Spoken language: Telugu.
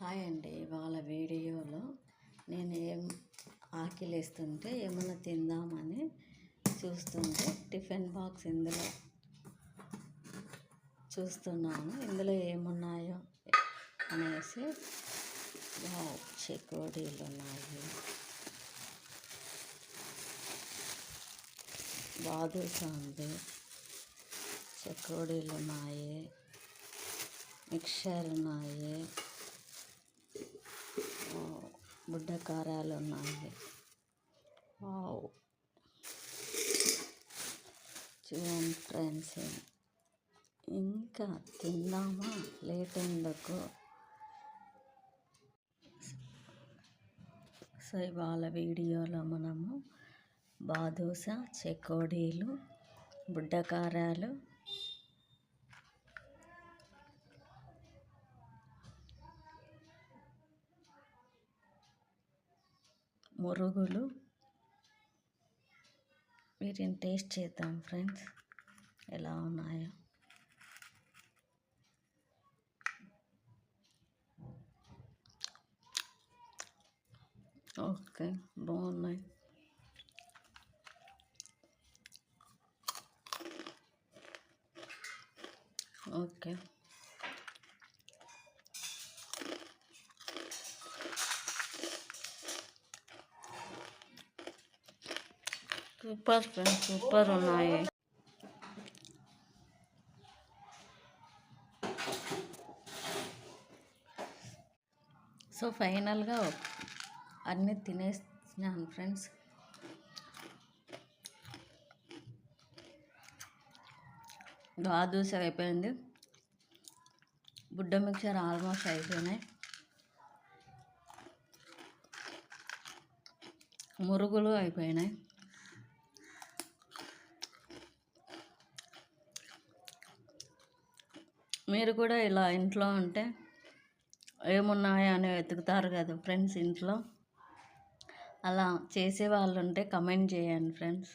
హాయ్ అండి. ఇవాళ వీడియోలో నేను ఏం ఆకిలేస్తుంటే ఏమైనా తిందామని చూస్తుంటే టిఫిన్ బాక్స్ ఇందులో చూస్తున్నాను. ఇందులో ఏమున్నాయో అనేసి చెకోడీలు ఉన్నాయి. బాదుషా ఉంది. చెకోడీలు ఉన్నాయి. మిక్చర్ ఉన్నాయి. బుడ్డ కారాలు ఉన్నాయి వావ్. చూడండి ఫ్రెండ్స్ ఇంకా తిందామా? లేట్ ఎందుకు? సో ఇవాళ వీడియోలో మనము బాదుషా చెకోడీలు బుడ్డకారాలు మురుగులు. వీటిని టేస్ట్ చేద్దాం ఫ్రెండ్స్. ఎలా ఉన్నాయో. ఓకే బాగున్నాయి. ఓకే. సూపర్ ఫ్రెండ్స్ సూపర్ ఉన్నాయి సో ఫైనల్గా అన్నీ తినేసినాను ఫ్రెండ్స్ దోశ అయిపోయింది. బుడ్డ మిక్చర్ ఆల్మోస్ట్ అయిపోయినాయి. మురుగులు అయిపోయినాయి. మీరు కూడా ఇలా ఇంట్లో ఉంటే ఏమున్నాయా అని వెతుకుతారు కదా ఫ్రెండ్స్ ఇంట్లో. అలా చేసే వాళ్ళు ఉంటే కమెంట్ చేయండి ఫ్రెండ్స్.